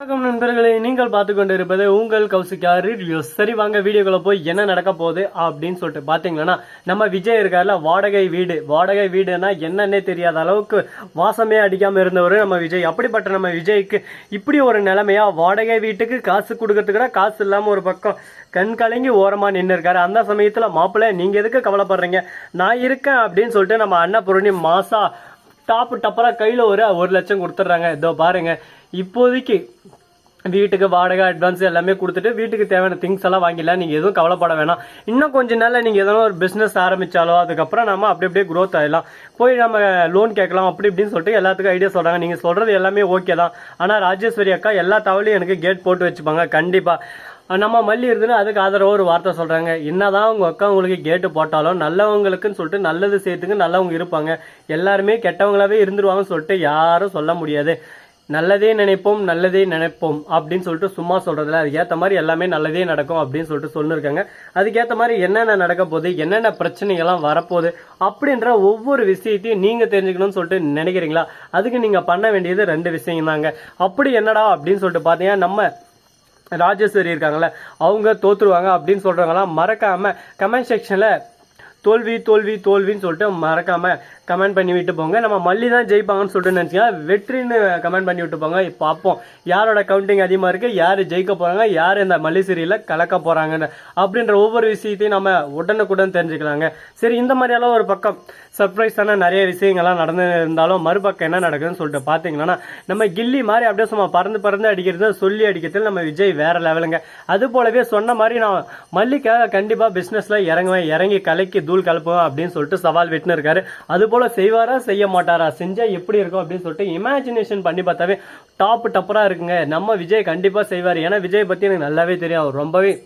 வணக்கம் நண்பர்களே நீங்கள் பார்த்து கொண்டு இருப்பது உங்கள் கௌசிகா ரிவ்யூஸ் சரி வாங்க வீடியோக்குள்ள போய் என்ன நடக்க போகுது அப்படின்னு சொல்லிட்டு பார்த்தீங்கன்னா நம்ம விஜய் இருக்கார்ல வாடகை வீடு. வாடகை வீடுனா என்னன்னே தெரியாத அளவுக்கு வாசமே அடிக்காம இருந்தவர் நம்ம விஜய். அப்படிப்பட்ட நம்ம விஜய்க்கு இப்படி ஒரு நிலைமையா வாடகை வீட்டுக்கு காசு கொடுக்கறதுக்கு கூட காசு இல்லாம ஒரு பக்கம் கண் கலங்கி ஓரமா நின்று இருக்காரு. அந்த சமயத்துல மாப்பிள்ளை நீங்க எதுக்கு கவலைப்படுறீங்க? நான் இருக்கேன் அப்படின்னு சொல்லிட்டு நம்ம அன்னபூரணி மாசா டாப்பு டப்பரா கையில ஒரு ஒரு லட்சம் கொடுத்துட்றாங்க. இதோ பாருங்க இப்போதைக்கு வீட்டுக்கு வாடகை அட்வான்ஸ் எல்லாமே கொடுத்துட்டு வீட்டுக்கு தேவையான திங்ஸ் எல்லாம் வாங்கிடலாம். நீங்கள் எதுவும் கவலைப்பட வேணாம். இன்னும் கொஞ்ச நாளில் நீங்கள் எதனா ஒரு பிஸ்னஸ் ஆரம்பித்தாலோ அதுக்கப்புறம் நம்ம அப்படி அப்படியே க்ரோத் ஆகிடலாம் போய் நம்ம லோன் கேட்கலாம் அப்படி இப்படின்னு சொல்லிட்டு எல்லாத்துக்கும் ஐடியா சொல்கிறாங்க நீங்கள் சொல்கிறது எல்லாமே ஓகே தான். ஆனால் ராஜேஸ்வரி அக்கா எல்லா தவளையும் எனக்கு கேட் போட்டு வச்சுப்பாங்க. கண்டிப்பாக நம்ம மல்லி இருந்துன்னு அதுக்கு ஆதரவாக ஒரு வார்த்தை சொல்கிறாங்க என்னதான் உங்கள் அக்கா உங்களுக்கு கேட்டு போட்டாலும் நல்லவங்களுக்குன்னு சொல்லிட்டு நல்லது செய்யறதுக்கு நல்லவங்க இருப்பாங்க. எல்லாருமே கெட்டவங்களாவே இருந்துருவாங்கன்னு சொல்லிட்டு யாரும் சொல்ல முடியாது. நல்லதே நினைப்போம் நல்லதே நினைப்போம் அப்படின்னு சொல்லிட்டு சும்மா சொல்றதுல அதுக்கேற்ற மாதிரி எல்லாமே நல்லதே நடக்கும் அப்படின்னு சொல்லிட்டு சொல்லிருக்காங்க. அதுக்கேற்ற மாதிரி என்னென்ன நடக்க போகுது என்னென்ன பிரச்சனைகள்லாம் வரப்போகுது அப்படின்ற ஒவ்வொரு விஷயத்தையும் நீங்க தெரிஞ்சுக்கணும்னு சொல்லிட்டு நினைக்கிறீங்களா? அதுக்கு நீங்க பண்ண வேண்டியது ரெண்டு விஷயம் தாங்க. அப்படி என்னடா அப்படின்னு சொல்லிட்டு பார்த்தீங்கன்னா நம்ம ராஜேஸ்வரி இருக்காங்கல்ல அவங்க தோத்துருவாங்க அப்படின்னு சொல்றவங்கலாம் மறக்காம கமெண்ட் செக்ஷன்ல தோல்வி தோல்வி தோல்வின்னு சொல்லிட்டு மறக்காம கமெண்ட் பண்ணி விட்டு போங்க. நம்ம மல்லி தான் ஜெயிப்பாங்கன்னு சொல்லிட்டு நினைச்சீங்க வெற்றின்னு கமெண்ட் பண்ணி விட்டு போங்க. இப்போ பார்ப்போம். யாரோட கவுண்டிங் அதிகமாக இருக்குது யார் ஜெயிக்க போகிறாங்க யார் இந்த மல்லி சீரியலில் கலக்க போகிறாங்கன்னு அப்படின்ற ஒவ்வொரு விஷயத்தையும் நம்ம உடனுக்குடன் தெரிஞ்சுக்கலாங்க. சரி இந்த மாதிரியெல்லாம் ஒரு பக்கம் சர்ப்ரைஸான நிறைய விஷயங்கள்லாம் நடந்து இருந்தாலும் மறுபக்கம் என்ன நடக்குதுன்னு சொல்லிட்டு பார்த்தீங்கன்னா நம்ம கில்லி மாதிரி அப்படியே சும்மா பறந்து பறந்து அடிக்கிறது சொல்லி அடிக்கிறதுல நம்ம விஜய் வேற லெவலுங்க அது போலவே சொன்ன மாதிரி நான் மல்லிக்காக கண்டிப்பாக பிஸ்னஸில் இறங்குவேன். இறங்கி கலைக்கு தூள் கலப்புவேன் அப்படின்னு சொல்லிட்டு சவால் விட்டுன்னு இருக்காரு. அது போல் செய்வாரா செய்ய மாட்டாரா? செஞ்சா எப்படி இருக்கும் அப்படின்னு சொல்லிட்டு இமேஜினேஷன் பண்ணி பார்த்தாவே டாப் டப்பரா இருக்குங்க. நம்ம விஜய் கண்டிப்பா செய்வார். ஏன்னா விஜய் பத்தி எனக்கு நல்லாவே தெரியும். அவர் ரொம்பவே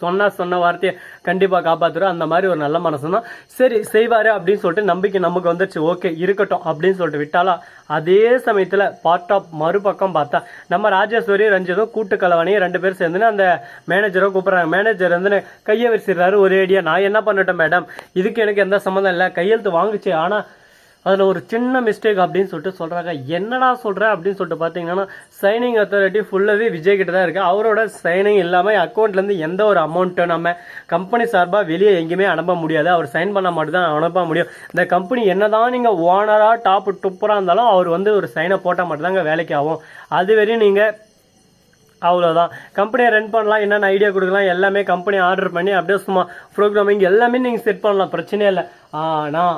சொன்னா சொன்ன வார்த்தையை கண்டிப்பாக காப்பாத்துறோம். அந்த மாதிரி ஒரு நல்ல மனசு தான். சரி செய்வாரு அப்படின்னு சொல்லிட்டு நம்பிக்கை நமக்கு வந்துருச்சு. ஓகே இருக்கட்டும் அப்படின்னு சொல்லிட்டு விட்டாலா அதே சமயத்தில் பார்ட் ஆஃப் மறுபக்கம் பார்த்தா நம்ம ராஜேஸ்வரி ரஞ்சிதும் கூட்டு கலவனையும் ரெண்டு பேரும் சேர்ந்துன்னு அந்த மேனேஜரை கூப்பிட்றாங்க. மேனேஜர் வந்து கையை விரிச்சிடுறாரு. ஒரு ஐடியா நான் என்ன பண்ணட்டும் மேடம் இதுக்கு எனக்கு எந்த சம்மந்தம் இல்லை. கையெழுத்து வாங்குச்சு. ஆனால் அதில் ஒரு சின்ன மிஸ்டேக் அப்படின்னு சொல்லிட்டு சொல்கிறாங்க என்னடா சொல்கிற அப்படின்னு சொல்லிட்டு பார்த்தீங்கன்னா சைனிங் அத்தாரிட்டி ஃபுல்லாகவே விஜய் கிட்ட தான் இருக்குது அவரோட சைனிங் இல்லாமல் அக்கௌண்ட்லேருந்து எந்த ஒரு அமௌண்ட்டும் நம்ம கம்பெனி சார்பாக வெளியே எங்கேயுமே அனுப்ப முடியாது. அவர் சைன் பண்ண மட்டும் தான் அனுப்ப முடியும். இந்த கம்பெனி என்னதான் நீங்கள் ஓனராக டாப் டுப்பராக இருந்தாலும் அவர் வந்து ஒரு சைனை போட்டால் மட்டும்தாங்க வேலைக்கு ஆகும். அது வரையும் நீங்கள் அவ்வளோதான் கம்பெனியை ரன் பண்ணலாம் என்னென்ன ஐடியா கொடுக்கலாம் எல்லாமே கம்பெனி ஆர்டர் பண்ணி அப்படியே சும்மா ப்ரோக்ராமிங் எல்லாமே நீங்கள் செட் பண்ணலாம். பிரச்சனையே இல்லை. ஆனால்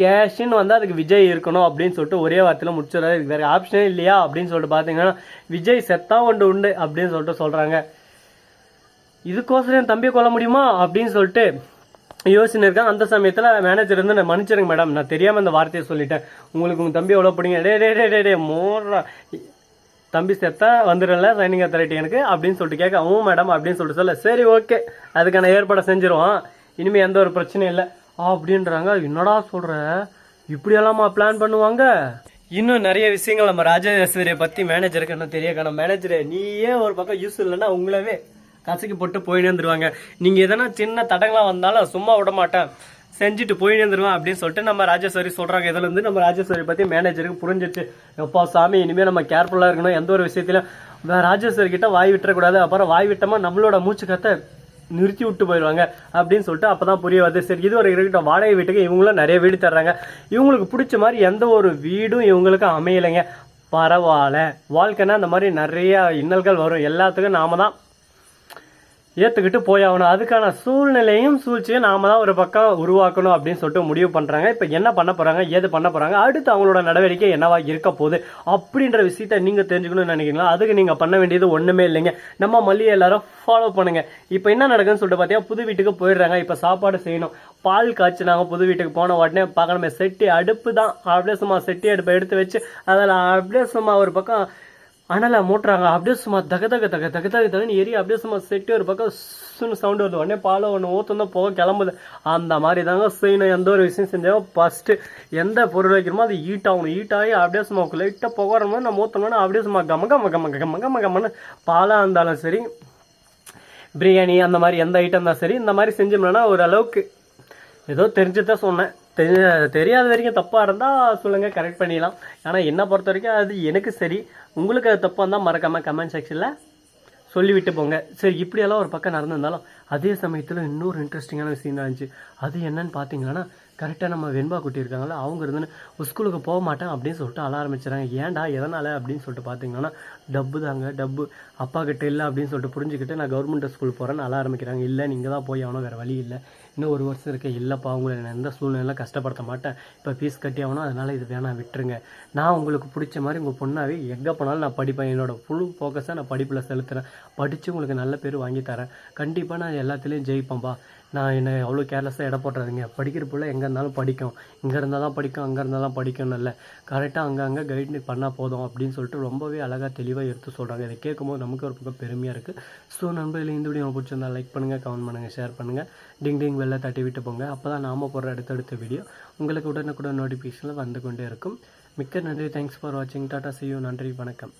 கேஷ்ன்னு வந்து அதுக்கு விஜய் இருக்கணும் அப்படின்னு சொல்லிட்டு ஒரே வார்த்தையில் முடிச்சிடறாரு. இதுக்கு வேறு ஆப்ஷனே இல்லையா அப்படின்னு சொல்லிட்டு பார்த்தீங்கன்னா விஜய் செத்தா ஒன்று உண்டு அப்படின்னு சொல்லிட்டு சொல்கிறாங்க இதுக்கோசரம் என் தம்பியை கொல்ல முடியுமா அப்படின்னு சொல்லிட்டு யோசனை இருக்கேன். அந்த சமயத்தில் மேனேஜர் வந்து நான் மன்னிச்சிருங்க மேடம் நான் தெரியாமல் அந்த வார்த்தையை சொல்லிட்டேன். உங்களுக்கு உங்கள் தம்பி எவ்வளோ பிடிங்க? டே டே டே டே டே மோர்றா தம்பி செத்தா வந்துடும்ல சைனிங் அத்தாரிட்டி எனக்கு அப்படின்னு சொல்லிட்டு கேட்க ஆமாம் மேடம் அப்படின்னு சொல்லிட்டு சொல்ல சரி ஓகே அதுக்கான ஏற்பாடை செஞ்சிருவோம். இனிமேல் எந்த ஒரு பிரச்சனையும் இல்லை. அப்படின்றாங்க. என்னடா சொல்ற? இப்படியெல்லாமா பிளான் பண்ணுவாங்க? இன்னும் நிறைய விஷயங்கள் நம்ம ராஜேஸ்வரியை பத்தி மேனேஜருக்கு என்ன தெரிய காணும். மேனேஜரே நீயே ஒரு பக்கம் யூஸ் இல்லைன்னா உங்களவே கசக்கி போட்டு போயின்னு வந்துருவாங்க நீங்க எதனா சின்ன தடங்களா வந்தாலும் சும்மா விட மாட்டேன். செஞ்சுட்டு போயின்னு வந்துருவேன் அப்படின்னு சொல்லிட்டு நம்ம ராஜேஸ்வரி சொல்கிறாங்க இதில் இருந்து நம்ம ராஜேஸ்வரி பற்றி மேனேஜருக்கு புரிஞ்சிச்சு. எப்பா சாமி இனிமேல் நம்ம கேர்ஃபுல்லாக இருக்கணும். எந்த ஒரு விஷயத்திலும் ராஜேஸ்வரி கிட்ட வாய் விட்டுறக்கூடாது. அப்புறம் வாய் விட்டோமா நம்மளோட மூச்சு கத்தை நிறுத்தி விட்டு போயிடுவாங்க அப்படின்னு சொல்லிட்டு அப்பதான் புரிய வருது. சரி இது ஒரு இருக்கட்டும் வாடகை வீட்டுக்கு இவங்களும் நிறைய வீடு தர்றாங்க. இவங்களுக்கு பிடிச்ச மாதிரி எந்த ஒரு வீடும் இவங்களுக்கு அமையலைங்க. பரவாயில்ல. வாழ்க்கைன்னா அந்த மாதிரி நிறைய இன்னல்கள் வரும். எல்லாத்துக்கும் நாம தான் ஏற்றுக்கிட்டு போயாகணும். அதுக்கான சூழ்நிலையும் சூழ்ச்சியும் நாம தான் ஒரு பக்கம் உருவாக்கணும் அப்படின்னு சொல்லிட்டு முடிவு பண்ணுறாங்க இப்போ என்ன பண்ண போகிறாங்க ஏது பண்ண போகிறாங்க அடுத்து அவங்களோட நடவடிக்கை என்னவா இருக்க போகுது அப்படின்ற விஷயத்த நீங்கள் தெரிஞ்சுக்கணும்னு நினைக்கிறீங்களா? அதுக்கு நீங்கள் பண்ண வேண்டியது ஒன்றுமே இல்லைங்க. நம்ம மல்லியை எல்லாரும் ஃபாலோ பண்ணுங்க. இப்போ என்ன நடக்குதுன்னு சொல்லிட்டு பார்த்தீங்கன்னா புது வீட்டுக்கு போயிடுறாங்க. இப்போ சாப்பாடு செய்யணும். பால் காய்ச்சினாங்க புது வீட்டுக்கு போன உடனே பார்க்கணுமே செட்டி அடுப்பு தான். அப்படியே சும்மா செட்டி அடுப்பை எடுத்து வச்சு அதில் அப்படியே சும்மா ஒரு பக்கம் அனலை மூட்டுறாங்க. அப்படியே சும்மா தக தக தக தக தக தகன்னு எரி அப்படியே சும்மா செட்டு ஒரு பக்கம் சுன்னு சவுண்டு வருது. உடனே பாலை ஒன்று ஊற்றுந்தோம் போக கிளம்புது. அந்த மாதிரி தாங்க செய்யணும் எந்த ஒரு விஷயம் செஞ்சாலும் ஃபஸ்ட்டு எந்த பொருள் வைக்கிறோமோ அது ஹீட் ஆகணும். ஹீட் ஆகி அப்படியே சும்மா லைட்டாக புகற மாதிரி நம்ம ஊற்றணும்னா அப்படியே சும்மா கம கம கம கம கம கமன்னு பாலாக இருந்தாலும் சரி பிரியாணி அந்த மாதிரி எந்த ஐட்டம் தான் சரி இந்த மாதிரி செஞ்சோம்னா ஓரளவுக்கு ஏதோ தெரிஞ்சுதான் சொன்னேன். தெரிய தெரியாத வரைக்கும் தப்பாக இருந்தால் சொல்லுங்கள் கரெக்ட் பண்ணிடலாம். ஆனால் என்னை பொறுத்த வரைக்கும் அது எனக்கு சரி. உங்களுக்கு அது தப்பாக இருந்தால் மறக்காமல் கமெண்ட் செக்ஷனில் சொல்லிவிட்டு போங்க. சரி இப்படியெல்லாம் ஒரு பக்கம் நடந்திருந்தாலும் அதே சமயத்தில் இன்னொரு இன்ட்ரெஸ்டிங்கான விஷயம் தான் இருந்துச்சு. அது என்னன்னு பார்த்தீங்கன்னா கரெக்டாக நம்ம வெண்பா குட்டி இருக்காங்களா அவங்க இருந்துன்னு ஸ்கூலுக்கு போக மாட்டேன் அப்படின்னு சொல்லிட்டு அழ ஆரம்பிச்சுறாங்க ஏன்டா எதனால் அப்படின்னு சொல்லிட்டு பார்த்தீங்கன்னா டப்பு தாங்க டப்பு. அப்பா கிட்ட இல்லை அப்படின்னு சொல்லிட்டு புரிஞ்சுக்கிட்டு நான் கவர்மெண்ட் ஸ்கூல் போகிறேன்னு அழ ஆரம்பிக்கிறாங்க. இல்லை நீங்கள் தான் போய் ஆகணும் வேறு வழி இல்லை. இன்னும் ஒரு வருஷம் இருக்கு இல்லைப்பா உங்களை நான் எந்த சூழ்நிலையில கஷ்டப்படுத்த மாட்டேன். இப்போ ஃபீஸ் கட்டி ஆகணும் அதனால் இது வேணாம் விட்டுருங்க. நான் உங்களுக்கு பிடிச்ச மாதிரி உங்கள் பொண்ணாவே எங்கே போனாலும் நான் படிப்பேன். என்னோட ஃபுல் ஃபோக்கஸாக நான் படிப்பில் செலுத்துகிறேன் படித்து உங்களுக்கு நல்ல பேர் வாங்கி தரேன். கண்டிப்பாக நான் எல்லாத்துலேயும் ஜெயிப்பேன்ப்பா நான் என்ன அவ்வளோ கேர்லெஸ்ஸாக இட போட்டுறாதீங்க. படிக்கிற பிள்ளை எங்கே இருந்தாலும் படிக்கும். இங்கே இருந்தால் தான் படிக்கும் அங்கே இருந்தால் தான் படிக்கணும் இல்லை கரெக்டாக அங்கே அங்கே கைடு பண்ணால் போதும் அப்படின்னு சொல்லிட்டு ரொம்பவே அழகாக தெளிவாக எடுத்து சொல்கிறாங்க இதை கேட்கும்போது நமக்கு ஒரு பக்கம் பெருமையாக இருக்குது ஸோ நண்பர்களே இந்த வீடியோ உங்களுக்கு பிடிச்சிருந்தா லைக் பண்ணுங்கள் கமெண்ட் பண்ணுங்கள் ஷேர் பண்ணுங்கள் டிங் டிங் வெளில தட்டி விட்டு போங்க. அப்போ தான் நாம போடுற அடுத்தடுத்த வீடியோ உங்களுக்கு உடனுக்குடன் நோட்டிஃபிகேஷனில் வந்து கொண்டே இருக்கும். மிக்க நன்றி. தேங்க்ஸ் ஃபார் வாட்சிங் டாட்டா செய்யும் நன்றி. வணக்கம்.